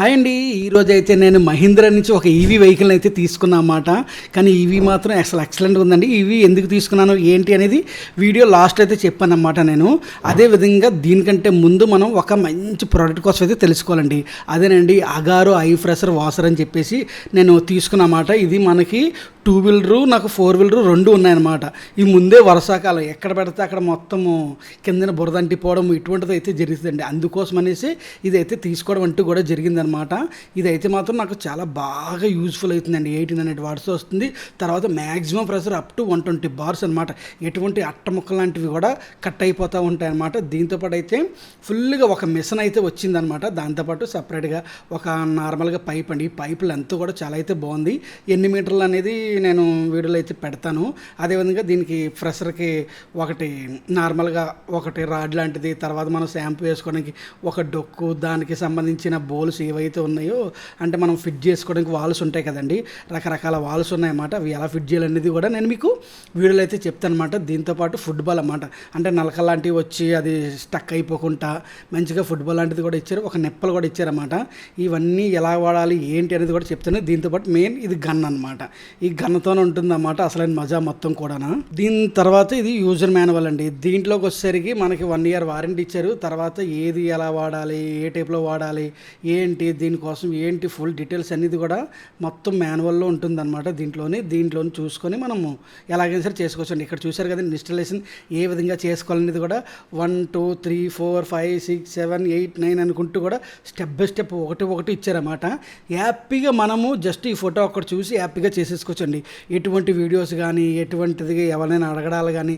Hi అండి. ఈరోజు అయితే నేను మహీంద్రా నుంచి ఒక ఈవీ వెహికల్ అయితే తీసుకున్నా అన్నమాట. కానీ ఈవీ మాత్రం అసలు ఎక్సలెంట్గా ఉందండి. ఈవీ ఎందుకు తీసుకున్నాను ఏంటి అనేది వీడియో లాస్ట్ అయితే చెప్పాను అన్నమాట నేను. అదేవిధంగా దీనికంటే ముందు మనం ఒక మంచి ప్రోడక్ట్ కోసం అయితే తెలుసుకోవాలండి. అదేనండి అగారో ఐ ఫ్రెషర్ వాషర్ అని చెప్పేసి నేను తీసుకున్నమాట ఇది మనకి టూ వీలరు నాకు ఫోర్ వీలరు రెండు ఉన్నాయన్నమాట. ఈ ముందే వర్షాకాలం ఎక్కడ పెడితే అక్కడ మొత్తము కిందన బురద అంటిపోవడం ఇటువంటిది అయితే జరుగుతుందండి అందుకోసం అనేసి ఇదైతే తీసుకోవడం అంటూ కూడా జరిగిందనమాట ఇదైతే మాత్రం నాకు చాలా బాగా యూజ్ఫుల్ అవుతుందండి. ఎయిటీన్ హండ్రెడ్ వాట్స్ వస్తుంది. తర్వాత maximum pressure up to one twenty bars అనమాట ఎటువంటి అట్ట ముక్కలు లాంటివి కూడా కట్ అయిపోతూ ఉంటాయి అనమాట దీంతోపాటు అయితే ఫుల్గా ఒక మిషన్ అయితే వచ్చిందనమాట దాంతోపాటు సపరేట్గా ఒక నార్మల్గా పైప్ అండి. ఈ పైప్ లెంత్ కూడా చాలా అయితే బాగుంది. ఎన్ని మీటర్లు అనేది నేను వీడియోలో అయితే పెడతాను. అదేవిధంగా దీనికి ఫ్రెషర్కి ఒకటి నార్మల్గా ఒకటి రాడ్ లాంటిది తర్వాత మనం షాంపూ వేసుకోవడానికి ఒక డొక్కు దానికి సంబంధించిన బౌల్స్ ఏవైతే ఉన్నాయో అంటే మనం ఫిట్ చేసుకోవడానికి వాల్స్ ఉంటాయి కదండి రకరకాల వాల్స్ ఉన్నాయన్నమాట. అవి ఎలా ఫిట్ చేయాలనేది కూడా నేను మీకు వీడియోలో అయితే చెప్తాను అనమాట దీంతోపాటు ఫుట్బాల్ అన్నమాట. అంటే నలక లాంటివి వచ్చి అది స్టక్ అయిపోకుండా మంచిగా ఫుట్బాల్ లాంటిది కూడా ఇచ్చారు. ఒక నెప్పలు కూడా ఇచ్చారన్నమాట. ఇవన్నీ ఎలా వాడాలి ఏంటి అనేది కూడా చెప్తాను. దీంతోపాటు మెయిన్ ఇది గన్ అనమాట ఈ ఘనతోనే ఉంటుందన్నమాట అసలైన మజా మొత్తం కూడా దీని తర్వాత ఇది యూజర్ మాన్యువల్ అండి. దీంట్లోకి వచ్చేసరికి మనకి వన్ ఇయర్ వారంటీ ఇచ్చారు. తర్వాత ఏది ఎలా వాడాలి ఏ టైప్లో వాడాలి ఏంటి దీనికోసం ఏంటి ఫుల్ డీటెయిల్స్ అనేది కూడా మొత్తం మాన్యువల్లో ఉంటుందన్నమాట దీంట్లోని. దీంట్లోని చూసుకొని మనము ఎలాగైనా సరే చేసుకోవచ్చండి. ఇక్కడ చూసారు కదా ఇన్స్టలేషన్ ఏ విధంగా చేసుకోవాలనేది కూడా one two three four five six seven eight nine అనుకుంటూ కూడా స్టెప్ బై స్టెప్ ఒకటి ఒకటి ఇచ్చారన్నమాట. హ్యాపీగా మనము జస్ట్ ఈ ఫోటో ఒకటి చూసి హ్యాపీగా చేసేసుకోవచ్చండి ఎటువంటి వీడియోస్ కానీ ఎటువంటిది ఎవరైనా అడగడాలు కానీ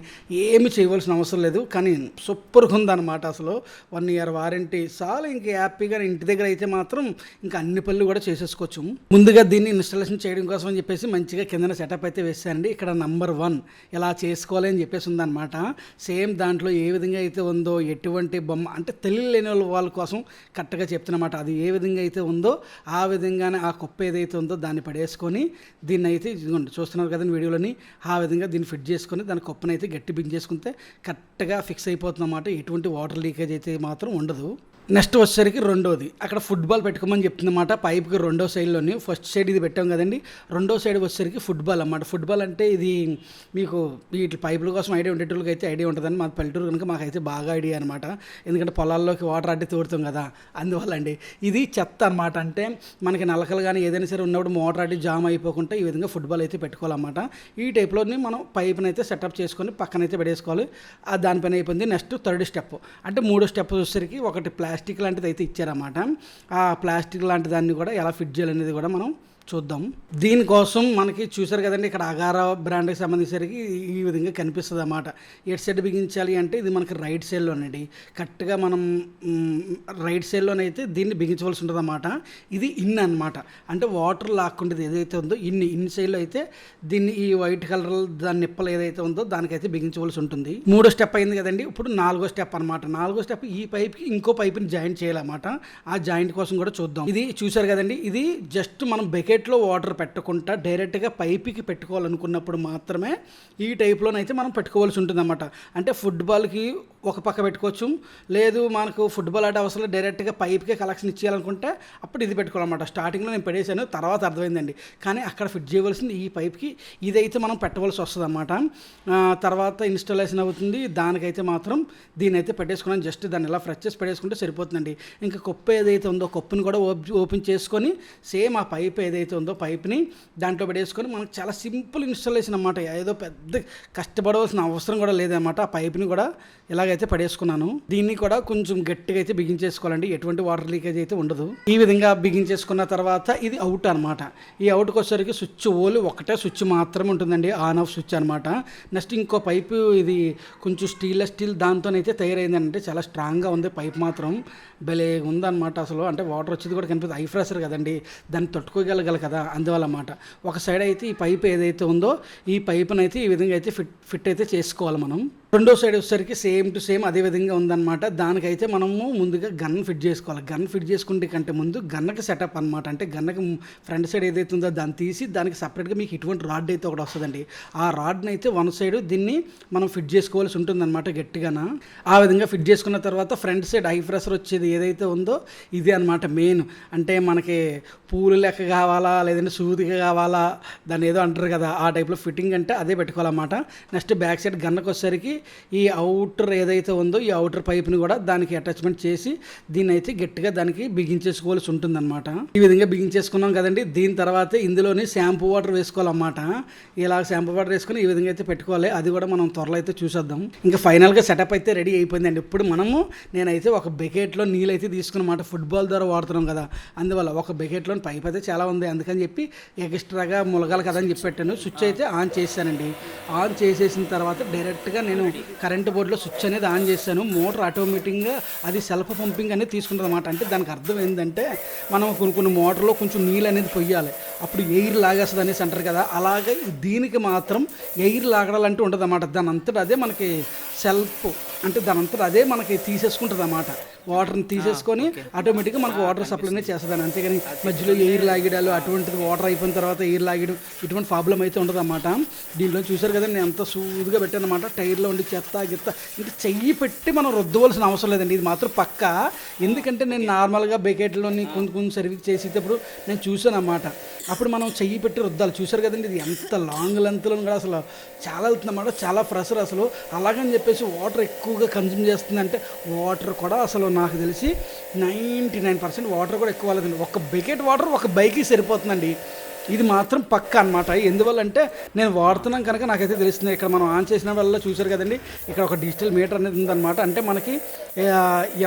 ఏమి చేయవలసిన అవసరం లేదు. కానీ సూపర్గా ఉందన్నమాట అసలు. One year warranty. చాలు ఇంక హ్యాపీగా ఇంటి దగ్గర అయితే మాత్రం ఇంకా అన్ని పనులు కూడా చేసేసుకోవచ్చు. ముందుగా దీన్ని ఇన్స్టాలేషన్ చేయడం కోసం అని చెప్పేసి మంచిగా కిందన సెటప్ అయితే వేసానండి ఇక్కడ నంబర్ వన్ ఇలా చేసుకోవాలి అని చెప్పేసి ఉందన్నమాట. సేమ్ దాంట్లో ఏ విధంగా అయితే ఉందో ఎటువంటి బొమ్మ అంటే తెలియలేని వాళ్ళ కోసం కరెక్ట్గా చెప్తున్నమాట. అది ఏ విధంగా అయితే ఉందో ఆ విధంగానే ఆ కుప్ప ఏదైతే ఉందో దాన్ని పడేసుకొని దీన్ని అయితే ఇదిగోండి చూస్తున్నారు కదండి వీడియోలోని ఆ విధంగా దీన్ని ఫిట్ చేసుకొని దాని కుప్పనైతే అయితే గట్టి బిన్ చేసుకుంటే కరెక్ట్గా ఫిక్స్ అయిపోతుంది అన్నమాట. ఎటువంటి వాటర్ లీకేజ్ అయితే మాత్రం ఉండదు. నెక్స్ట్ వచ్చేసరికి రెండోది. అక్కడ ఫుట్బాల్ పెట్టుకోమని చెప్తుందన్నమాట. పైప్కి రెండో సైడ్లోని ఫస్ట్ సైడ్ ఇది పెట్టాం కదండి. రెండో సైడ్ వచ్చేసరికి ఫుట్బాల్ అన్నమాట. ఫుట్బాల్ అంటే ఇది మీకు వీటి పైపుల కోసం ఐడియా ఉండేటోళ్ళకి అయితే ఐడియా ఉంటుందని మా పల్లెటూరు కనుక మాకైతే బాగా ఐడియా అనమాట ఎందుకంటే పొలాల్లోకి వాటర్ అడ్డి తోడుతాం కదా అందువల్ల అండి ఇది చెత్త అనమాట అంటే మనకి నలకలు కానీ ఏదైనా సరే ఉన్నప్పుడు మోటార్ అడ్డి జామ్ అయిపోకుండా ఈ విధంగా ఫుట్బాల్ అయితే పెట్టుకోవాలన్నమాట. ఈ టైప్లోని మనం పైప్ని అయితే సెటప్ చేసుకొని పక్కనైతే పెట్టేసుకోవాలి ఆ దానిపైన అయిపోయింది నెక్స్ట్ థర్డ్ స్టెప్. అంటే మూడో స్టెప్ వచ్చేసరికి ఒకటి ప్లాస్టిక్ లాంటిది అయితే ఇచ్చారన్నమాట. ఆ ప్లాస్టిక్ లాంటి దాన్ని కూడా ఎలా ఫిట్ చేయాలనేది కూడా మనం చూద్దాం. దీనికోసం మనకి చూసారు కదండి ఇక్కడ అగార బ్రాండ్కి సంబంధించేసరికి ఈ విధంగా కనిపిస్తుంది అన్నమాట ఎటు సైడ్ బిగించాలి అంటే ఇది మనకి రైట్ సైడ్లోనండి కరెక్ట్గా మనం రైట్ సైడ్లోనైతే దీన్ని బిగించవలసి ఉంటుంది అన్నమాట ఇది ఇన్ అన్నమాట. అంటే వాటర్ లాక్కుండేది ఏదైతే ఉందో ఇన్ని ఇన్ సైడ్లో అయితే దీన్ని ఈ వైట్ కలర్ దాని నిప్పలు ఏదైతే ఉందో దానికైతే బిగించవలసి ఉంటుంది. మూడో స్టెప్ అయింది కదండి ఇప్పుడు నాలుగో స్టెప్ అనమాట నాలుగో స్టెప్ ఈ పైప్కి ఇంకో పైప్ని జాయింట్ చేయాలన్నమాట. ఆ జాయింట్ కోసం కూడా చూద్దాం. ఇది చూసారు కదండి ఇది జస్ట్ మనం బకెట్లో వాటర్ పెట్టకుండా డైరెక్ట్గా పైప్కి పెట్టుకోవాలనుకున్నప్పుడు మాత్రమే ఈ టైప్లోనైతే మనం పెట్టుకోవాల్సి ఉంటుందన్నమాట. అంటే ఫుట్బాల్కి ఒక పక్క పెట్టుకోవచ్చు. లేదు మనకు ఫుట్బాల్ ఆడే అవసరం డైరెక్ట్గా పైప్కే కలెక్షన్ ఇచ్చేయాలనుకుంటే అప్పుడు ఇది పెట్టుకోవాలన్నమాట. స్టార్టింగ్లో నేను పెట్టేశాను తర్వాత అర్థమైందండి. కానీ అక్కడ ఫిట్ చేయవలసింది ఈ పైప్కి. ఇదైతే మనం పెట్టవలసి వస్తుంది అనమాట తర్వాత ఇన్స్టాలేషన్ అవుతుంది. దానికైతే మాత్రం దీని అయితే పెట్టేసుకున్నాను జస్ట్ దాన్ని ఇలా ఫ్రెష్ చేసి పెట్టేసుకుంటే సరిపోతుందండి. ఇంకా కుప్ప ఏదైతే ఉందో కుప్పని కూడా ఓపెన్ చేసుకొని సేమ్ ఆ పైప్ ఏదైతే ఉందో పైప్ని దాంట్లో పెట్టేసుకొని మనకు చాలా సింపుల్ ఇన్స్టాలేషన్ అనమాట ఏదో పెద్ద కష్టపడవలసిన అవసరం కూడా లేదన్నమాట. ఆ పైప్ని కూడా అయితే పడేసుకున్నాను. దీన్ని కూడా కొంచెం గట్టిగా అయితే బిగించేసుకోవాలండి ఎటువంటి వాటర్ లీకేజ్ అయితే ఉండదు. ఈ విధంగా బిగించేసుకున్న తర్వాత ఇది అవుట్ అనమాట ఈ అవుట్కి వచ్చేసరికి స్విచ్ ఓలు ఒకటే స్విచ్ మాత్రమే ఉంటుందండి. ఆన్ ఆఫ్ స్విచ్ అనమాట నెక్స్ట్ ఇంకో పైపు ఇది కొంచెం స్టీల్ స్టీల్ దాంతోనైతే తయారైందంటే చాలా స్ట్రాంగ్గా ఉంది పైప్ మాత్రం. భలే ఉందన్నమాట అసలు. అంటే వాటర్ వచ్చేది కూడా కనిపిస్తుంది. ఐ ఫ్రెషర్ కదండి. దాన్ని తట్టుకోగలగల కదా. అందువల్ల అన్నమాట ఒక సైడ్ అయితే ఈ పైప్ ఏదైతే ఉందో ఈ పైపునైతే ఈ విధంగా అయితే ఫిట్ ఫిట్ అయితే చేసుకోవాలి మనం. రెండో సైడ్ వచ్చేసరికి సేమ్ టు సేమ్ అదే విధంగా ఉందన్నమాట. దానికైతే మనము ముందుగా గన్ ఫిట్ చేసుకోవాలి. గన్ ఫిట్ చేసుకుంటే కంటే ముందు గన్నకి సెటప్ అనమాట అంటే గన్నకి ఫ్రంట్ సైడ్ ఏదైతే ఉందో దాన్ని తీసి దానికి సపరేట్గా మీకు ఇటువంటి రాడ్ అయితే ఒకటి వస్తుందండి. ఆ రాడ్ని అయితే వన్ సైడ్ దీన్ని మనం ఫిట్ చేసుకోవాల్సి ఉంటుందన్నమాట గట్టిగాన. ఆ విధంగా ఫిట్ చేసుకున్న తర్వాత ఫ్రంట్ సైడ్ హై ప్రెషర్ వచ్చేది ఏదైతే ఉందో ఇది అనమాట మెయిన్. అంటే మనకి పూలు లెక్క కావాలా లేదంటే సూదిగా కావాలా దాన్ని ఏదో అంటారు కదా ఆ టైప్లో ఫిట్టింగ్ అంటే అదే పెట్టుకోవాలన్నమాట. నెక్స్ట్ బ్యాక్ సైడ్ గన్నకు వచ్చేసరికి ఈ అవుటర్ ఏదైతే ఉందో ఈ అవుటర్ పైప్ని కూడా దానికి అటాచ్మెంట్ చేసి దీన్ని అయితే గట్టిగా దానికి బిగించేసుకోవాల్సి ఉంటుందన్నమాట. ఈ విధంగా బిగించేసుకున్నాం కదండి. దీని తర్వాత ఇందులోని షాంపూ వాటర్ వేసుకోవాలన్నమాట. ఇలా షాంపూ వాటర్ వేసుకుని ఈ విధంగా అయితే పెట్టుకోవాలి. అది కూడా మనం త్వరలో అయితే చూసేద్దాం. ఇంకా ఫైనల్గా సెటప్ అయితే రెడీ అయిపోయిందండి. ఇప్పుడు మనము నేనైతే ఒక బకెట్లో నీళ్ళు అయితే తీసుకున్నమాట. ఫుట్బాల్ ద్వారా వాడుతున్నాం కదా. అందువల్ల ఒక బకెట్లో పైప్ అయితే చాలా ఉంది. అందుకని చెప్పి ఎక్స్ట్రాగా ములగాలి కదా అని చెప్పి పెట్టాను. స్విచ్ అయితే ఆన్ చేశానండి. ఆన్ చేసేసిన తర్వాత డైరెక్ట్గా నేను కరెంటు బోర్డులో స్విచ్ అనేది ఆన్ చేశాను. మోటార్ ఆటోమేటిక్గా అది సెల్ఫ్ పంపింగ్ అనేది తీసుకుంటుంది అనమాట అంటే దానికి అర్థం ఏంటంటే మనం కొన్ని కొన్ని మోటార్లో కొంచెం నీళ్ళు అనేది పొయ్యాలి అప్పుడు ఎయిర్ లాగేస్తుంది అనేసి అంటారు కదా. అలాగే దీనికి మాత్రం ఎయిర్ లాగడాలంటూ ఉండదు అన్నమాట దాని అంతటా అదే మనకి సెల్ఫ్ అంటే దాని అంతటా అదే మనకి తీసేసుకుంటుంది అన్నమాట వాటర్ని తీసేసుకొని ఆటోమేటిక్గా మనకు వాటర్ సప్లైనే చేస్తుంది అంతేగాని మధ్యలో ఎయిర్ లాగిడాలు అటువంటిది వాటర్ అయిపోయిన తర్వాత ఎయిర్ లాగడం ఇటువంటి ప్రాబ్లం అయితే ఉండదు అన్నమాట దీంట్లో చూసారు కదా నేను ఎంత సూదిగా పెట్టాను అనమాట టైర్లో ఉండి చెత్త గిత్త ఇంకా చెయ్యి పెట్టి మనం రుద్దవలసిన అవసరం లేదండి. ఇది మాత్రం పక్క. ఎందుకంటే నేను నార్మల్గా బకెట్లోని కొంచెం కొంచెం సర్వీస్ చేసేటప్పుడు నేను చూసాను అన్నమాట అప్పుడు మనం చెయ్యి పెట్టి రుద్దాలి. చూసారు కదండి ఇది ఎంత లాంగ్ లెంత్లో కూడా అసలు. చాలా వెళ్తుందన్నమాట. చాలా ప్రెషర్ అసలు. అలాగని చెప్పేసి వాటర్ ఎక్కువగా కన్జ్యూమ్ చేస్తుందంటే వాటర్ కూడా అసలు నాకు తెలిసి నైంటీ నైన్ పర్సెంట్ వాటర్ కూడా ఎక్కువ లేదండి ఒక బకెట్ వాటర్ ఒక బైక్కి సరిపోతుందండి. ఇది మాత్రం పక్క అనమాట ఎందువల్ల అంటే నేను వాడుతున్నాం కనుక నాకైతే తెలుస్తుంది. ఇక్కడ మనం ఆన్ చేసిన వల్ల చూసారు కదండి. ఇక్కడ ఒక డిజిటల్ మీటర్ అనేది ఉందన్నమాట. అంటే మనకి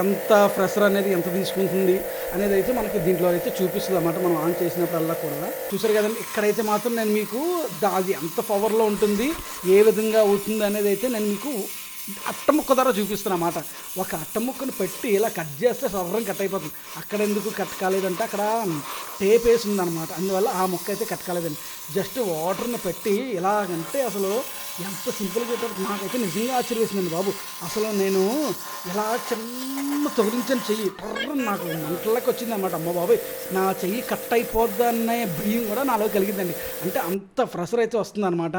ఎంత ప్రెషర్ అనేది ఎంత తీసుకుంటుంది అనేది అయితే మనకి దీంట్లో అయితే చూపిస్తుంది అనమాట మనం ఆన్ చేసినప్పుడల్లా కూడా. చూసారు కదండి. ఇక్కడైతే మాత్రం నేను మీకు అది ఎంత పవర్లో ఉంటుంది ఏ విధంగా అవుతుంది అనేది అయితే నేను మీకు అట్టముక్క ధర ద్వారా చూపిస్తున్నా ఒక అట్టముక్కను పెట్టి ఇలా కట్ చేస్తే సర్రం కట్ అయిపోతుంది. అక్కడ ఎందుకు కట్ కాలేదంటే అక్కడ టేప్ వేసి ఉందన్నమాట అందువల్ల ఆ ముక్క అయితే కట్ కాలేదండి. జస్ట్ వాటర్ని పెట్టి ఇలాగంటే అసలు ఎంత సింపుల్గా పెట్టారు నాకైతే నిజంగా ఆశ్చర్యవేసిందండి బాబు. అసలు నేను ఇలా చిన్న తొలగించిన చెయ్యి టర్ర నాకు మంటలకు వచ్చింది అనమాట అమ్మ బాబాయ్ నా చెయ్యి కట్ అయిపోద్దనే భయం కూడా నాలో కలిగిందండి. అంటే అంత ప్రెషర్ అయితే వస్తుంది అనమాట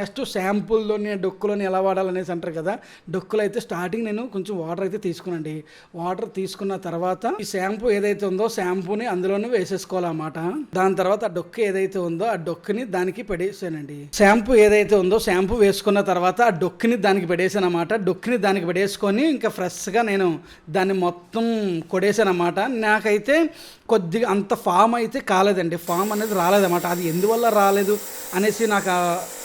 నెక్స్ట్ షాంపూల్లోని డొక్కులోని ఎలా వాడాలనేసి అంటారు కదా డొక్కులు అయితే స్టార్టింగ్ నేను కొంచెం వాటర్ అయితే తీసుకున్నాండి వాటర్ తీసుకున్న తర్వాత ఈ షాంపూ ఏదైతే ఉందో షాంపూని అందులోనే వేసేసుకోవాలన్నమాట. దాని తర్వాత ఆ డొక్కు ఏదైతే ఉందో ఆ డొక్కుని దానికి పడేసానండి. షాంపూ ఏదైతే ఉందో షాంపూ వేసుకున్న తర్వాత ఆ డొక్కుని దానికి పడేసాను అనమాట డొక్కుని దానికి పడేసుకొని ఇంకా ఫ్రెష్గా నేను దాన్ని మొత్తం కొడేసానమాట నాకైతే కొద్దిగా అంత ఫామ్ అయితే కాలేదండి. ఫామ్ అనేది రాలేదన్నమాట. అది ఎందువల్ల రాలేదు అనేసి నాకు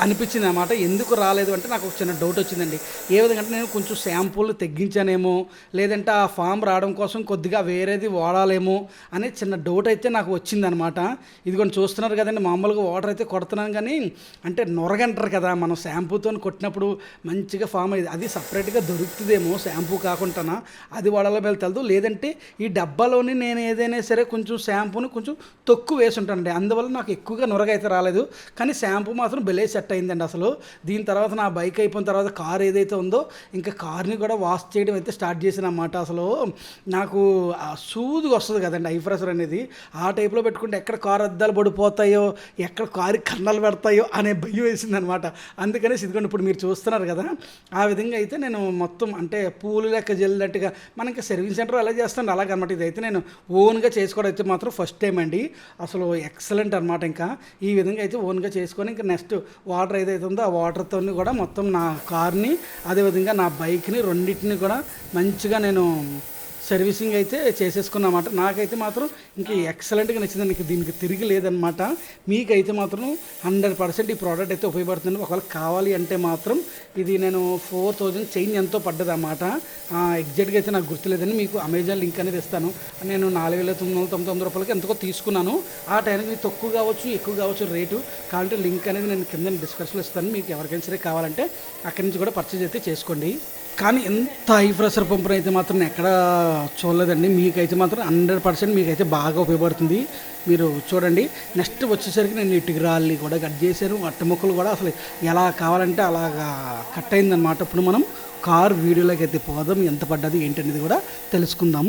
అనిపించింది అనమాట ఎందుకు రాలేదు అంటే నాకు ఒక చిన్న డౌట్ వచ్చిందండి. ఏ ఎందుకంటే నేను కొంచెం షాంపూలు తగ్గించానేమో లేదంటే ఆ ఫామ్ రావడం కోసం కొద్దిగా వేరేది వాడాలేమో అనే చిన్న డౌట్ అయితే నాకు వచ్చిందనమాట. ఇదిగోండి చూస్తున్నారు కదండి మామూలుగా వాటర్ అయితే కొడుతున్నాను కానీ అంటే నొరగంటారు కదా మనం షాంపూతో కొట్టినప్పుడు మంచిగా ఫామ్ అయ్యేది. అది సపరేట్గా దొరుకుతుందేమో షాంపూ కాకుండా అది వాడాలో వెళ్తాదు లేదంటే ఈ డబ్బాలోని నేను ఏదైనా సరే కొంచెం షాంపూని కొంచెం తక్కువ వేసి ఉంటానండి. అందువల్ల నాకు ఎక్కువగా నొరగ అయితే రాలేదు. కానీ షాంపూ మాత్రం బెలే సెట్ అయిందండి అసలు. దీని తర్వాత నా బైక్ అయిపోయిన తర్వాత కార్ ఏదైతే ఉందో ఇంకా కార్ని కూడా వాష్ చేయడం అయితే స్టార్ట్ చేసిన అన్నమాట అసలు నాకు సూది వస్తుంది కదండి ఐ ప్రెషర్ అనేది. ఆ టైప్లో పెట్టుకుంటే ఎక్కడ కారు అద్దాలు పడిపోతాయో ఎక్కడ కారు కన్నాలు పెడతాయో అనే భయం వేసింది అనమాట అందుకని ఇదిగోండి ఇప్పుడు మీరు చూస్తున్నారు కదా ఆ విధంగా అయితే నేను మొత్తం అంటే పూలు లెక్క జల్లినట్టుగా మనకి సర్వీస్ సెంటర్ ఎలా చేస్తాను. అలాగనమాట ఇదైతే నేను ఓన్గా చేసుకోవడం అయితే మాత్రం ఫస్ట్ టైం అండి. అసలు ఎక్సలెంట్ అనమాట ఇంకా. ఈ విధంగా అయితే ఓన్గా చేసుకొని ఇంకా నెక్స్ట్ వాటర్ ఏదైతే ఉందో ఆ వాటర్తో కూడా మొత్తం నా కార్ని అదే అదేవిధంగా నా బైక్ని రెండింటిని కూడా మంచిగా నేను సర్వీసింగ్ అయితే చేసేసుకున్నమాట. నాకైతే మాత్రం ఇంక ఎక్సలెంట్గా నచ్చింది. నీకు దీనికి తిరిగి లేదనమాట మీకైతే మాత్రం హండ్రెడ్ పర్సెంట్ ఈ ప్రోడక్ట్ అయితే ఉపయోగపడుతుంది. ఒకవేళ కావాలి అంటే మాత్రం ఇది నేను ఫోర్ థౌజండ్ చైన్ ఎంతో పడ్డది అనమాట ఎగ్జాక్ట్గా అయితే నాకు గుర్తులేదని మీకు అమెజాన్ లింక్ అనేది ఇస్తాను. నేను నాలుగు వేల తొమ్మిది వందల తొమ్మిది వందల రూపాయలకి ఎంతకో తీసుకున్నాను. ఆ టైంకి తక్కువ కావచ్చు ఎక్కువ కావచ్చు రేటు. కావాలంటే లింక్ అనేది నేను కింద డిస్క్రిప్షన్లో ఇస్తాను. మీకు ఎవరికైనా సరే కావాలంటే అక్కడి నుంచి కూడా పర్చేజ్ అయితే చేసుకోండి. కానీ ఎంత హై ప్రెషర్ పంపును అయితే మాత్రం ఎక్కడ చూడలేదండి. మీకైతే మాత్రం హండ్రెడ్ పర్సెంట్ మీకైతే బాగా ఉపయోగపడుతుంది. మీరు చూడండి. నెక్స్ట్ వచ్చేసరికి నేను ఇటుక రాళ్ళని కూడా కట్ చేశాను. అట్ట ముక్కలు కూడా అసలు ఎలా కావాలంటే అలాగా కట్ అయిందనమాట ఇప్పుడు మనం కార్ వీడియోలోకి అయితే పోదాం. ఎంత పడ్డది ఏంటనేది కూడా తెలుసుకుందాం.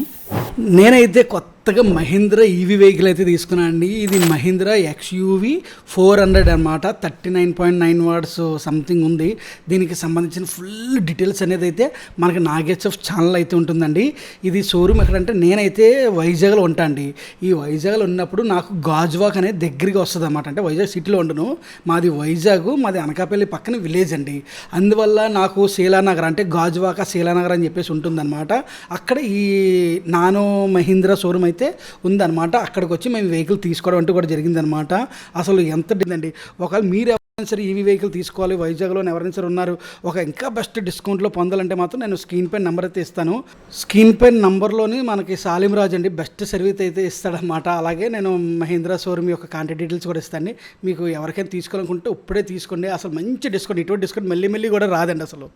నేనైతే కొత్త కొత్తగా మహీంద్రా ఈవీ వెహికల్ అయితే తీసుకున్నాను అండి. ఇది మహీంద్రా ఎక్స్యూవి ఫోర్ హండ్రెడ్ అనమాట thirty nine point nine wards something ఉంది. దీనికి సంబంధించిన ఫుల్ డీటెయిల్స్ అనేది అయితే మనకి నాగేశ్వఫ్ ఛానల్ అయితే ఉంటుందండి. ఇది షోరూమ్ ఎక్కడంటే నేనైతే వైజాగ్లో ఉంటా అండి. ఈ వైజాగ్లో ఉన్నప్పుడు నాకు గాజువాక్ అనేది దగ్గరికి వస్తుంది అనమాట అంటే వైజాగ్ సిటీలో ఉండను. మాది వైజాగ్ మాది అనకాపల్లి పక్కన విలేజ్ అండి. అందువల్ల నాకు శీలానగర్ అంటే గాజువాక శీలానగర్ అని చెప్పేసి ఉంటుందన్నమాట. అక్కడ ఈ నానో మహీంద్రా షోరూమ్ అయితే అయితే ఉందన్నమాట. అక్కడికి వచ్చి మేము వెహికల్ తీసుకోవడం అంటూ కూడా జరిగిందనమాట అసలు ఎంత అండి. ఒకవేళ మీరు ఎవరైనా సరే ఈవీ వెహికల్ తీసుకోవాలి వైజాగ్లో ఎవరైనా సరే ఉన్నారు ఒక ఇంకా బెస్ట్ డిస్కౌంట్లో పొందాలంటే మాత్రం నేను స్క్రీన్ పైన నెంబర్ అయితే ఇస్తాను. స్క్రీన్ పైన నెంబర్లోని మనకి సాలిం రాజ్ అండి బెస్ట్ సర్వీస్ అయితే ఇస్తాడనమాట అలాగే నేను మహీంద్రా షోరూమ్ యొక్క కాంటాక్ట్ డీటెయిల్స్ కూడా ఇస్తాను మీకు ఎవరికైనా తీసుకోవాలనుకుంటే ఇప్పుడే తీసుకోండి. అసలు మంచి డిస్కౌంట్ ఇటువంటి డిస్కౌంట్ మళ్ళీ మళ్ళీ కూడా రాదండి అసలు.